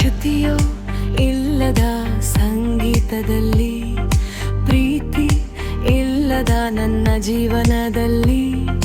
ಶ್ರುತಿಯೋ ಇಲ್ಲದ ಸಂಗೀತದಲ್ಲಿ ಪ್ರೀತಿ ಇಲ್ಲದ ನನ್ನ ಜೀವನದಲ್ಲಿ.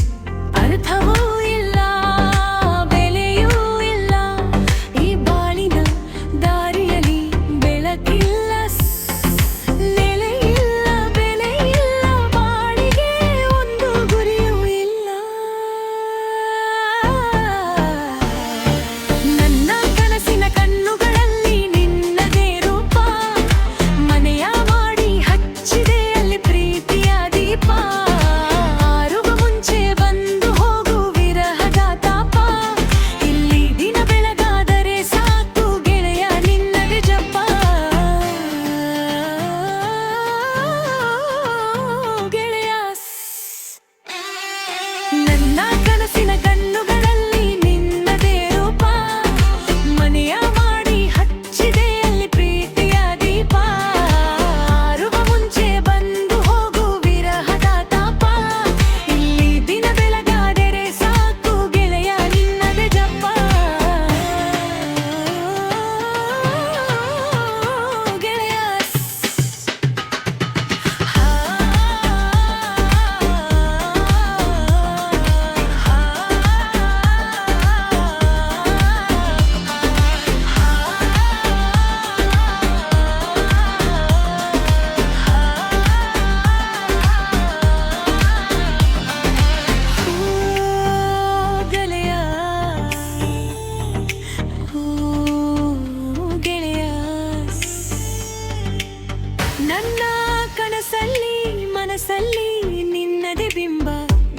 ಮನಸ್ಸಲ್ಲಿ ನಿನ್ನದೇ ಬಿಂಬ.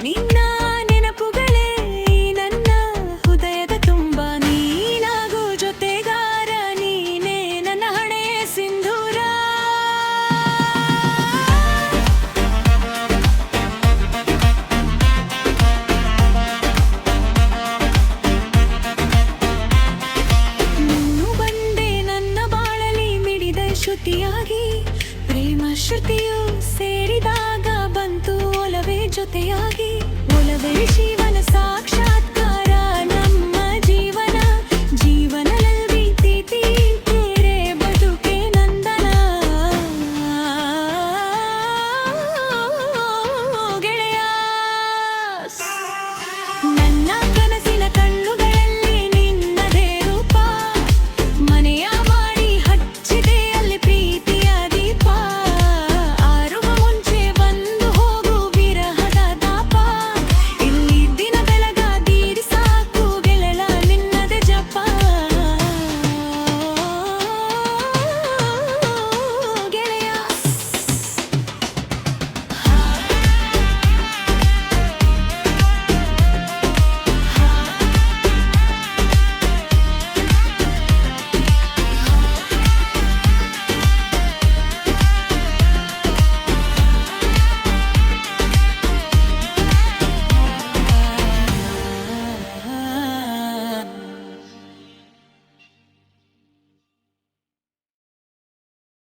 ನಿನ್ನ ನೆನಪುಗಳೇ ನನ್ನ ಹೃದಯದ ತುಂಬ. ನೀನಾಗೋ ಜೊತೆಗಾರ, ನೀನೇ ನನ್ನ ಹಣೆ ಸಿಂಧೂರ. ನೀನು ಬಂದೆ ನನ್ನ ಬಾಳಲಿ, ಮಿಡಿದ ಶ್ರುತಿಯಾಗಿ. ಪ್ರೇಮ, ಶ್ರುತಿಯು ಸೇರಿದ